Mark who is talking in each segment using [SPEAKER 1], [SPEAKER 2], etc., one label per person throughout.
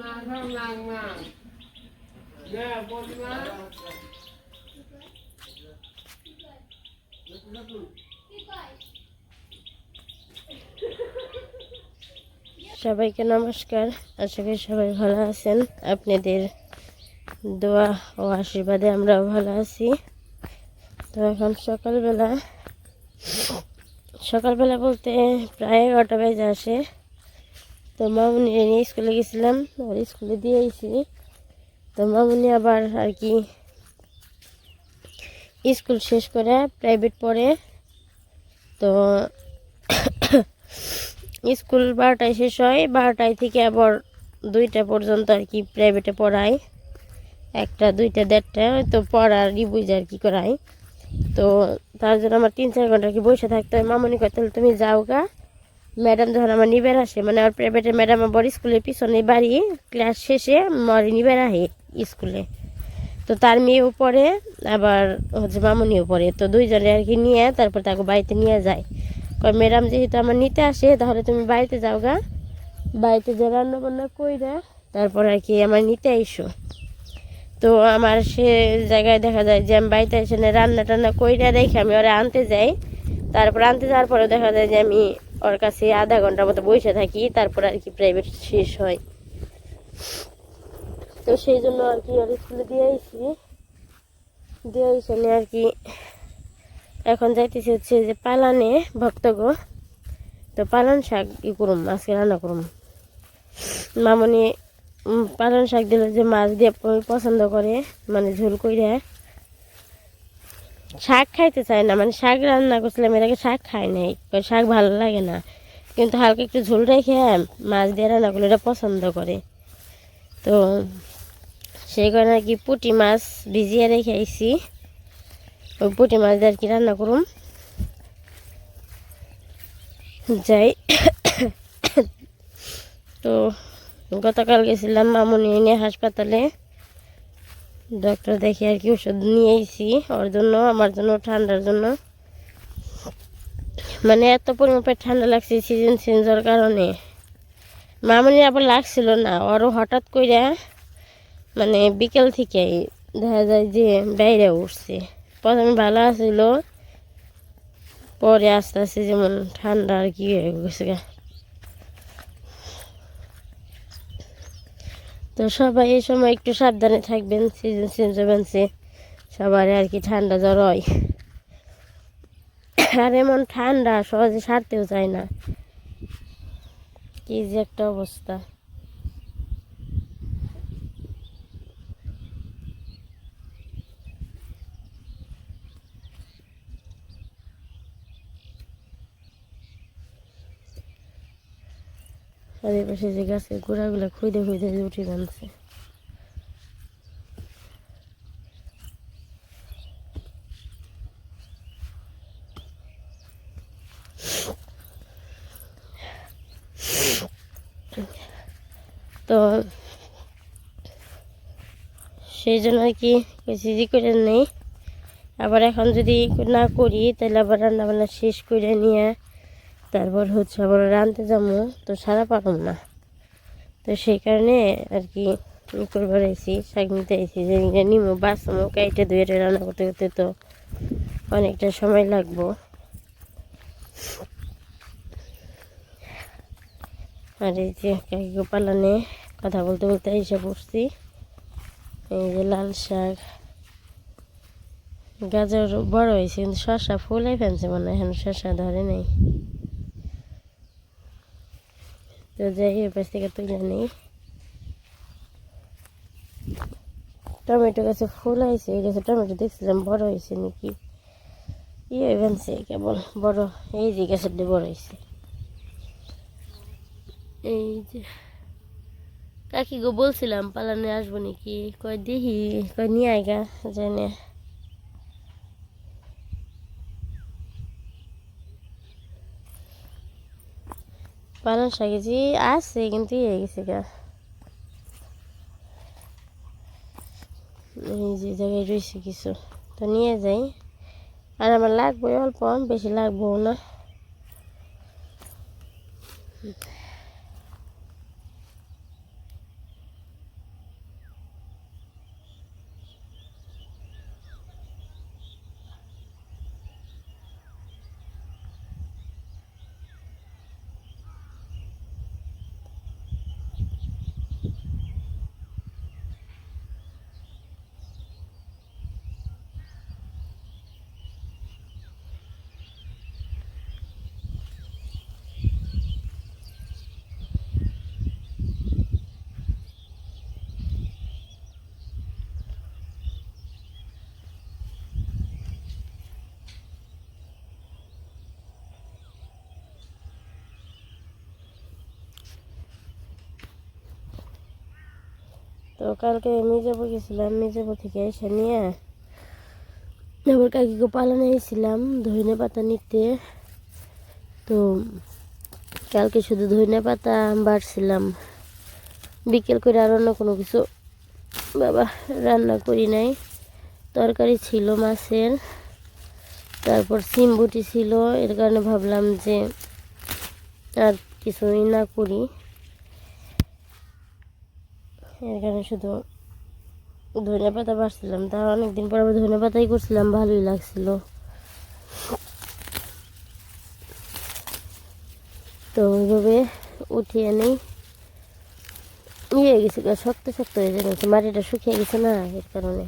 [SPEAKER 1] มาข้างล่างมาแม่บนมา
[SPEAKER 2] সবাইকে নমস্কার আশা করি সবাই ভালো আছেন আপনাদের দোয়া ও আশীর্বাদে আমরাও ভালো আছি তো এখন সকালবেলা সকালবেলা বলতে প্রায় এগারোটা বেজে আসে তো মামুনি নিয়ে স্কুলে গেছিলাম আর স্কুলে দিয়ে আইছি। তো মামুনি আবার আর কি স্কুল শেষ করে প্রাইভেট পড়ে। তো স্কুল বারোটায় শেষ হয়, বারোটায় থেকে আবার দুইটা পর্যন্ত আর কি প্রাইভেটে পড়ায়। একটা, দুইটা, দেড়টা, তো পড়ার বুঝ আর কি করায়। তো তার জন্য আমার তিন চার ঘণ্টা কি বসে থাকতে হয়। মামনি তাহলে তুমি যাও গা। ম্যাডাম যখন আমার নিবের আসে মানে আমার প্রাইভেটের ম্যাডাম আবার স্কুলের পিছনে বাড়ি ক্লাস শেষে আমার নিবের আহে স্কুলে। তো তার মেয়েও পড়ে, আবার হচ্ছে মামনিও পড়ে। তো দুইজনে আর কি নিয়ে, তারপর তাকে বাড়িতে নিয়ে যায়। কয়, ম্যাডাম যেহেতু আমার নিতে আসে, তাহলে তুমি বাড়িতে যাও গা। বাড়িতে যে রান্না বান্না কই কইরা, তারপর আর কি আমার নিতে আইসো। তো আমার সে জায়গায় দেখা যায় যে আমি বাড়িতে এসে না রান্না টান্না কইরা রেখে আমি ওরা আনতে যাই। তারপর আনতে যাওয়ার পরে দেখা যায় যে আমি ওর কাছে আধা ঘণ্টার মতো বসে থাকি, তারপর আর কি প্রাইভেট শেষ হয়। তো সেই জন্য আর কি ওর স্কুলে দিয়ে আইসি দিয়ে আইসে নিয়ে আর কি এখন যাইতেছি হচ্ছে যে পালানে, ভক্তগো। তো পালন শাক ই করুম, আজকে রান্না করুম। মামনি পালন শাক দিলে যে মাছ দিয়ে পছন্দ করে মানে ঝোল কইরা। শাক খাইতে চায় না মানে শাক রান্না করছিলাম, এর আগে শাক খাই নাই শাক ভালো লাগে না। কিন্তু হালকা একটু ঝোল রেখে মাছ দিয়ে রান্না করলে এটা পছন্দ করে। তো সেই কারণে আর কি পুঁটি মাছ ভিজিয়ে রেখে আইছি। ওই পুঁটি মাছ দিয়ে আর কি রান্না করুম। যাই। তো গতকাল গেছিলাম মামুনি নিয়ে হাসপাতালে। ডক্টর দেখে আর কি ওষুধ নিয়ে এসেছি ওর জন্য, আমার জন্য, ঠান্ডার জন্য। মানে এত পরিমাপে ঠান্ডা লাগছে সিজন চেঞ্জের কারণে। মামুনি আবার লাগছিল না, ওরও হঠাৎ করে মানে বিকেল থেকে দেখা যায় যে বাইরে উঠছে। প্রথমে ভালো আছিল, পরে আস্তে আস্তে যেমন ঠান্ডা আর কি হয়ে গেছে তো সবাই এই সময় একটু সাবধানে থাকবেন সিজন চেঞ্জ হবেনছে সবার আর কি ঠান্ডা জ্বর হয়। আর এমন ঠান্ডা সহজে সারতেও চায় না। কি যে একটা অবস্থা। আর এই পাশে যে গাছের গোড়াগুলো খুঁজে খুঁজে উঠে বানছে তো সেই জন্য আর কি সিজি করে নেই। আবার এখন যদি না করি, তাহলে আবার রান্না বান্না শেষ করে নিয়ে তারপর হচ্ছে আবার রাঁধতে যাব, তো সারা পারলাম না। তো সেই কারণে আর কি করবার আইসি শাক নিতে আইসি যে নিমো বাসমো কাইটে ধুয়ে রান্না করতে করতে তো অনেকটা সময় লাগবো। আর এই যে কাকি গোপালানে কথা বলতে বলতে এসে পড়ছি এই যে লাল শাক। গাজর বড় হয়েছে, কিন্তু শসা ফুলাই ফেলছে মনে হয়, এখন শসা ধরে নেই। তো যাই এর পাশ থেকে তুলে নেই টমেটো গাছে ফুল হয়েছে এই গাছে টমেটো দেখছিলাম বড় হয়েছে নাকি ই হয়ে ফেলছে কেবল বড় এই যে গাছের বড় হয়েছে এই যে কাকি গো বলছিলাম পালানে আসব নাকি কয় দেখি কয় নিয়ে আইগা জানে পালন শাক যে আসছে কিন্তু ইয়ে গেছে গা। এই যে জায়গায় রয়েছে কিছু, তো নিয়ে যাই। আর আমার লাগবে অল্প, বেশি লাগবেও না। তো কালকে মির্জাপুর গেছিলাম মির্জাপুর থেকে এসে নিয়ে আবার কাকিকে পালানো এসেছিলাম ধনে পাতা নিতে। তো কালকে শুধু ধনে পাতা বাড়ছিলাম। বিকেল করে আর অন্য কোনো কিছু বাবা রান্না করি নাই। তরকারি ছিল মাছের, তারপর সিম বুটি ছিল, এর কারণে ভাবলাম যে আর কিছুই না করি। কারণে শুধু ধনে পাতা বাড়ছিলাম। তার অনেকদিন পর আবার ধনে পাতাই করছিলাম, ভালোই লাগছিল। তো ওইভাবে উঠিয়ে নেই। ইয়ে গেছে শক্ত শক্ত হয়ে গেছে মাটিটা শুকিয়ে গেছে না, এর কারণে।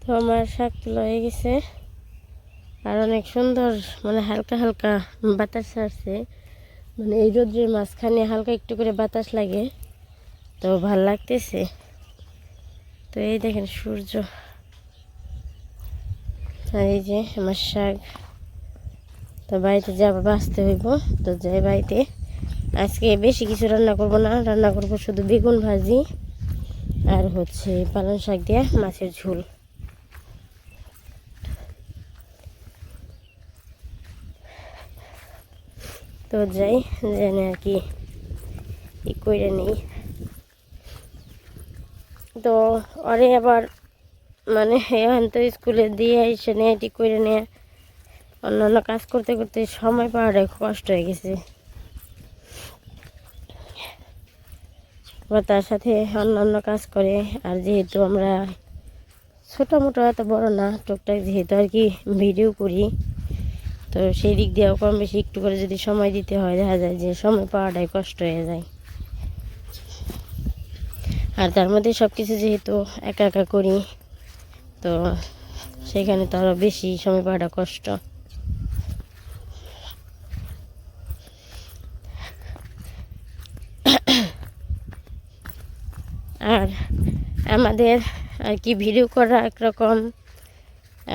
[SPEAKER 2] তো আমার শাক হয়ে গেছে। আর অনেক সুন্দর মানে হালকা হালকা বাতাস আসছে। মানে এই রোদ্রের মাঝখানে হালকা একটু করে বাতাস লাগে। তো ভালো লাগতেছে। তো এই দেখেন সূর্য। আর এই যে আমার শাক। তো বাড়িতে যাব বাঁচতে হইব, তো যাই বাড়িতে। আজকে বেশি কিছু রান্না করব না, রান্না করব শুধু বেগুন ভাজি আর হচ্ছে পালং শাক দিয়ে মাছের ঝোল। তো যাই, জেনে আর কি ই করে নিই। তো ওরে আবার মানে এখন তো স্কুলে দিয়ে এসে নিয়ে এটি করে নিয়ে অন্যান্য কাজ করতে করতে সময় পাওয়াটা কষ্ট হয়ে গেছে। আবার তার সাথে অন্যান্য কাজ করে, আর যেহেতু আমরা ছোটো মোটো এত বড় না, টুকটাক যেহেতু আর কি ভিডিও করি। তো সেই দিক দিয়েও কম বেশি একটু করে যদি সময় দিতে হয়, দেখা যায় যে সময় পাওয়াটাই কষ্ট হয়ে যায়। আর তার মধ্যে সব কিছু যেহেতু একা একা করি, তো সেখানে তো আরও বেশি সময় পাওয়াটা কষ্ট। আর আমাদের আর কি ভিডিও করা একরকম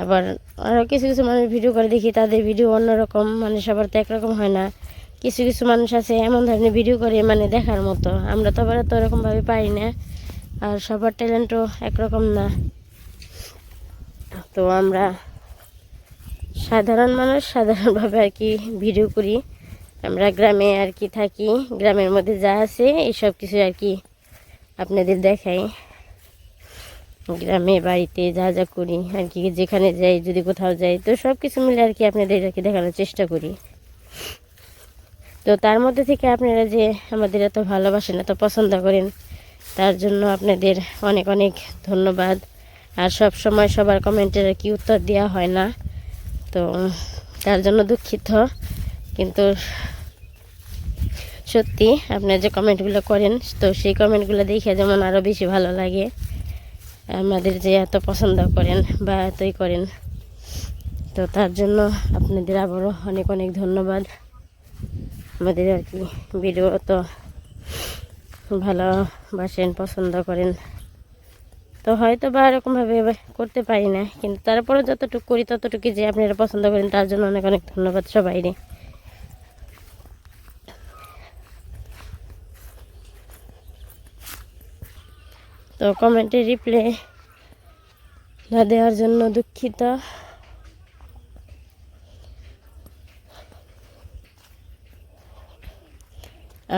[SPEAKER 2] আবার আরও কিছু কিছু মানুষ ভিডিও করে দেখি, তাদের ভিডিও অন্যরকম মানে সবার তো একরকম হয় না। কিছু কিছু মানুষ আছে, এমন ধরনের ভিডিও করে মানে দেখার মতো। আমরা তো আবার তো ওরকমভাবে পারি না, আর সবার ট্যালেন্টও একরকম না। তো আমরা সাধারণ মানুষ, সাধারণভাবে আর কি ভিডিও করি। আমরা গ্রামে আর কি থাকি, গ্রামের মধ্যে যা আছে, এইসব কিছু আর কি আপনাদের দেখাই। গ্রামে, বাড়িতে যা যা করি, আর কি যেখানে যাই, যদি কোথাও যাই, তো সব কিছু মিলে আর কি আপনাদের আর কি দেখানোর চেষ্টা করি। তো তার মধ্যে থেকে আপনারা যে আমাদের এত ভালোবাসেন, এত পছন্দ করেন, তার জন্য আপনাদের অনেক অনেক ধন্যবাদ। আর সব সময় সবার কমেন্টের কি উত্তর দেওয়া হয় না। তো তার জন্য দুঃখিত। কিন্তু সত্যি, আপনারা যে কমেন্টগুলো করেন, তো সেই কমেন্টগুলো দেখে যেমন আরও বেশি ভালো লাগে। আমাদের যে এত পছন্দ করেন বা এতই করেন, তো তার জন্য আপনাদের আবারও অনেক অনেক ধন্যবাদ। আমাদের আর কি ভিডিও তো ভালোবাসেন, পছন্দ করেন। তো হয়তো বা এরকমভাবে করতে পারি না, কিন্তু তারপরে যতটুকু করি ততটুকু যে আপনারা পছন্দ করেন, তার জন্য অনেক অনেক ধন্যবাদ সবাইরে। তো কমেন্টে রিপ্লাই না দেওয়ার জন্য দুঃখিত।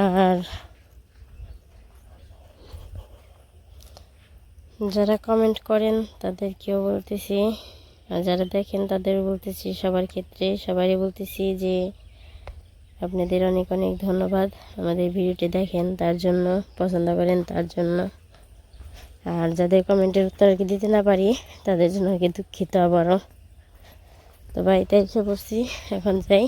[SPEAKER 2] আর যারা কমেন্ট করেন তাদেরকেও বলতেছি, আর যারা দেখেন তাদের বলতেছি, সবার ক্ষেত্রে সবারই বলতেছি যে আপনাদের অনেক অনেক ধন্যবাদ। আমাদের ভিডিওটি দেখেন তার জন্য, পছন্দ করেন তার জন্য। আর যাদের কমেন্টের উত্তর আর কি দিতে না পারি, তাদের জন্য আর কি দুঃখিত আবারও। তো বাড়িতে এসে পড়ছি। এখন যাই।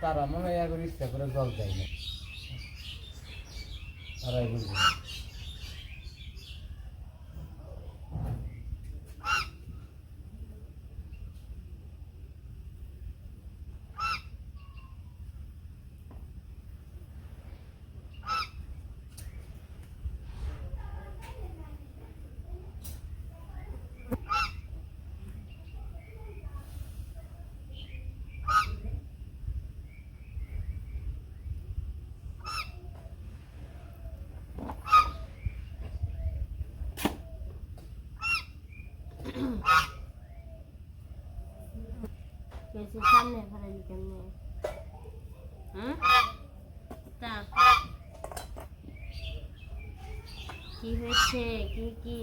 [SPEAKER 3] তারা মনে হয় ইচ্ছা করে জল দেয় না তারাই বুঝবে।
[SPEAKER 2] বেশি সামনে ফেলালি কেমনে হুম তা। কি হয়েছে? কি কি?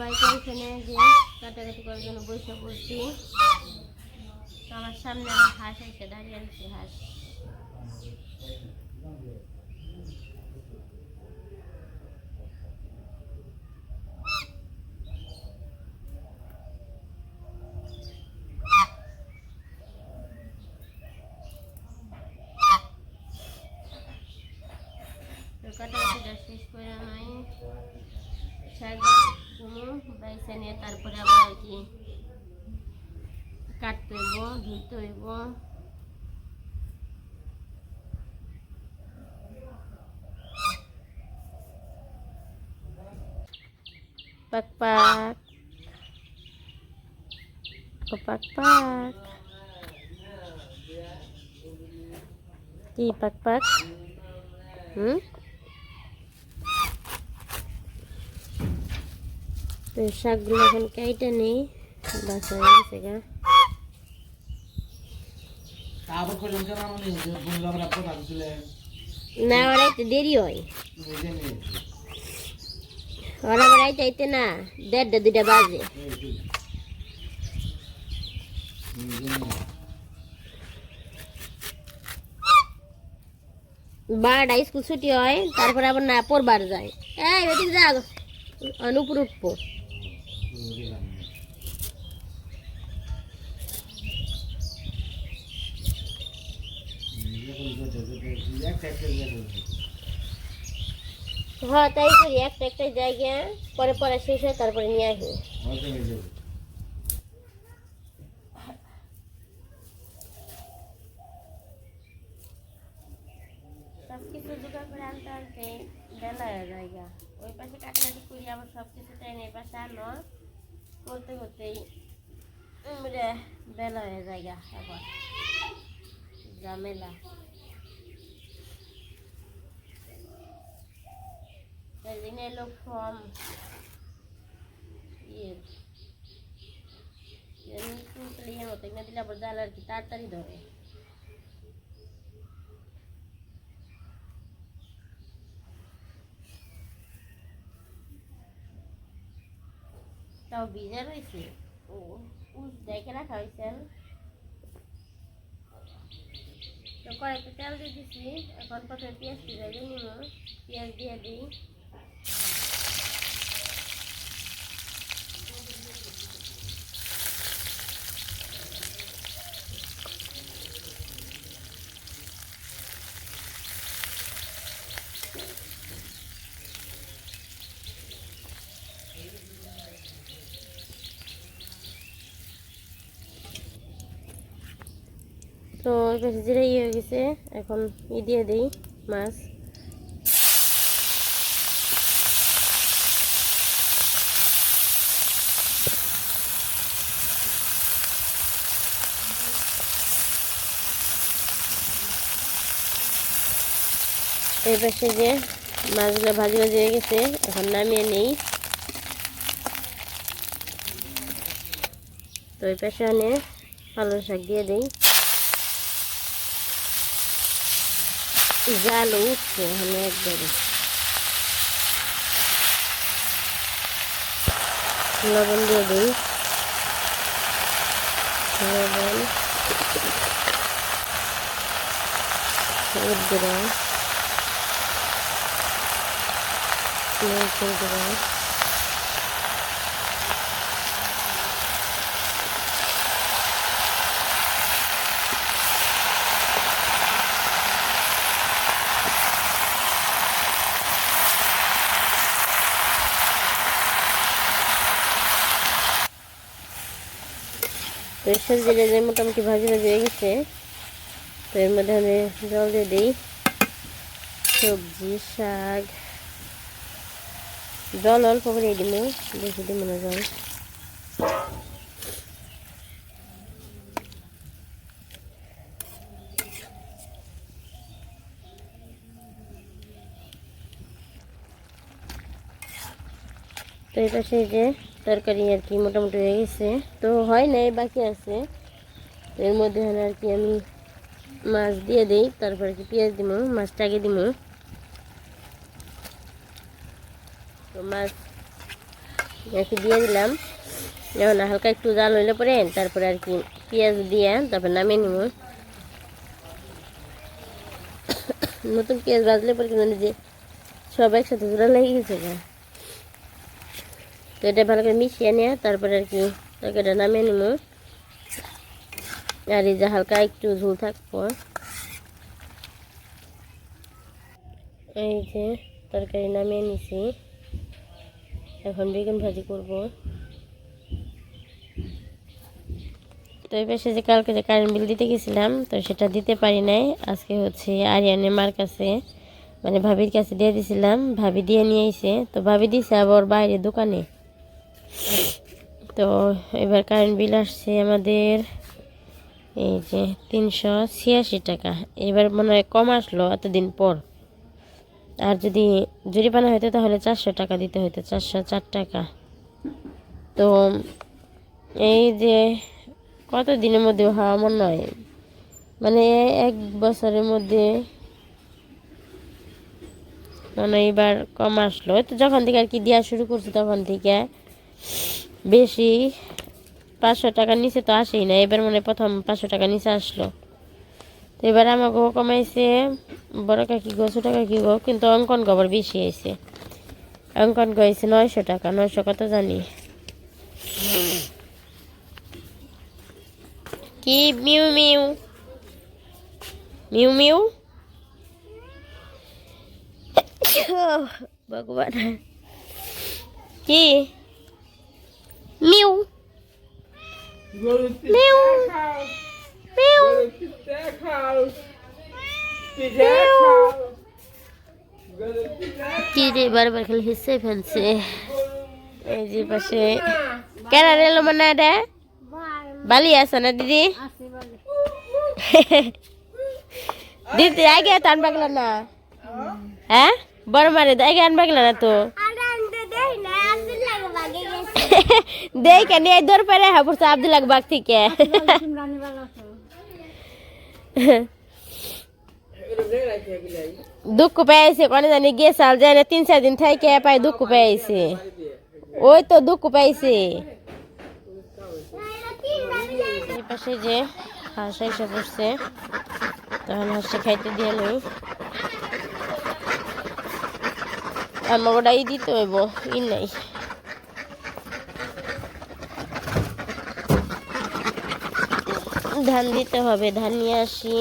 [SPEAKER 2] তো বাইকে এখানে যে কাটাকাটি করার আমার সামনে আমার হাঁস এসে দাঁড়িয়ে আছে হাঁস তো কাটাকাটিটা শেষ করে আমি শাক কোনো বাইসা নিয়ে তারপরে আবার আর কি কাটতে হইব, ধুইতে হইব। পাক পাক। ও পাক পাক। কি পাক পাক? হুম? তো শাকগুলো এখন কেটে নেই বাসা হয়ে গেছে গা। না ওরা একটু দেরি হয়। ওরা আবার আইতে আইতে না দেড়টা বাজে। বারোটা স্কুল ছুটি হয় তারপরে আবার না পড়বার যায়। এই যা অনুপুর উঠবো। হ্যাঁ তাই করি একটা একটা জায়গা পরে পরে শেষ হয় তারপরে নিয়ে আসি সব কিছু জোগাড় করে আনতে আনতে বেলা হয়ে জায়গা ওই পাশে কাটাকাটি করি আবার সব কিছু টাইম এই পাশে আনো করতে করতেই বেলা হয়ে যায় আবার। ঝামেলা। সেদিন এলো ফর্ম ইয়ে। মতো দিলে আবার জাল কি তাড়াতাড়ি ধরে। তাও ভিজা রয়েছে ও উস দেখে রাখা হয়েছে তো কয়েকটা তেল দিয়ে দিছি, এখন প্রথমে পেঁয়াজ দিয়ে নিব পেঁয়াজ দিয়ে দিই। তো বেশি জিরে ইয়ে হয়ে গেছে, এখন ই দিয়ে দিই মাছ। এই পাশে যে মাছগুলো ভাজি ভাজি হয়ে গেছে, এখন নামিয়ে নেই। তো এই পাশে আনে পালং শাক দিয়ে দিই। জাল উঠছে এখানে একবারে। লবণ দিয়ে দিই। লবণ। হলুদ গুঁড়া। মরিচের গুঁড়া। তো এর যে মোটামুটি ভাজি ভাজি হয়ে গেছে, তো এর মধ্যে আমি জল দিয়ে দিই। সবজি, শাক। জল অল্প করে দিব, বেশি দিব না জল। তো পাশে এই যে তরকারি আর কি মোটামুটি হয়ে গেছে। তো হয় নাই, বাকি আছে। এর মধ্যে হলো আর কি আমি মাছ দিয়ে দিই, তারপরে কি পেঁয়াজ দিব মাছটা আগে দিব তো মাছ আর কি দিয়ে দিলাম। এখন হালকা একটু জাল হইলে পরে তারপরে আর কি পেঁয়াজ দিয়ে তারপর নামিয়ে নিব নতুন পেঁয়াজ বাজলে পরে কিন্তু যে সব একসাথে জোড়া লেগে গেছে তো এটা ভালো করে মিশিয়ে নিয়ে তারপরে আর কি তরকারিটা নামিয়ে নিব। আর এই যে হালকা একটু ঝুল থাকব। এই যে তরকারি নামিয়ে নিছি। এখন বেগুন ভাজি করব। তো এই পাশে যে কালকে যে কারেন্ট বিল দিতে গেছিলাম, তো সেটা দিতে পারি নাই। আজকে হচ্ছে আরিয়ানের মার কাছে মানে ভাবির কাছে দিয়ে দিছিলাম। ভাবি দিয়ে নিয়ে তো ভাবি দিছে আবার বাইরে দোকানে। তো এবার কারেন্ট বিল আসছে আমাদের এই যে তিনশো ছিয়াশি টাকা। এবার মনে হয় কম আসলো এতদিন পর। আর যদি জরিমানা হইতো তাহলে চারশো টাকা দিতে হইতো, চারশো চার টাকা। তো এই যে কত দিনের মধ্যে হওয়া মনে হয়? মানে এক বছরের মধ্যে মানে এবার কম আসলো। তো যখন থেকে আর কি দেওয়া শুরু করছি তখন থেকে বেশি পাঁচশো টাকার নিচে তো আসেই না, এবার মানে প্রথম পাঁচশো টাকা নিচে আসলো। তো এবার আমাকেও কমাইছে বড় কাকি গো, ছোটো কাকি গো, কিন্তু অঙ্কন গো আবার বেশি আইছে। অঙ্কন গো আইছে নয়শো টাকা, নয়শো কত জানি। কি মিউ মিউ? Mu mu? ভগবান। কি? মিউ মিউ মিউ কি রে বারবার খালি হিসে ফেলছে। এই যে পাশে। কেন এলো মনে রে বালি আছে না দিদি? দিদি আগে তো আনবা গেল না হ্যাঁ? বড় মারে আগে আনবা গেল না তো? কেন এই দৌড় পারে হ্যাঁ পড়ছে আব্দুল্লাহ বাগ থেকে। দুঃখ পেয়েছে কোনে জানি গিয়ে সাল যায় না তিন চার দিন থেকে পাই দুঃখ পেয়েছে ওই তো, দুঃখ এই পাশে যে হাঁস এসে পড়ছে তখন হাঁসে খাইতে দিয়ে নই আমাকে ওটাই দিতে হইব, ই নাই। ধান দিতে হবে ধান নিয়ে আসি।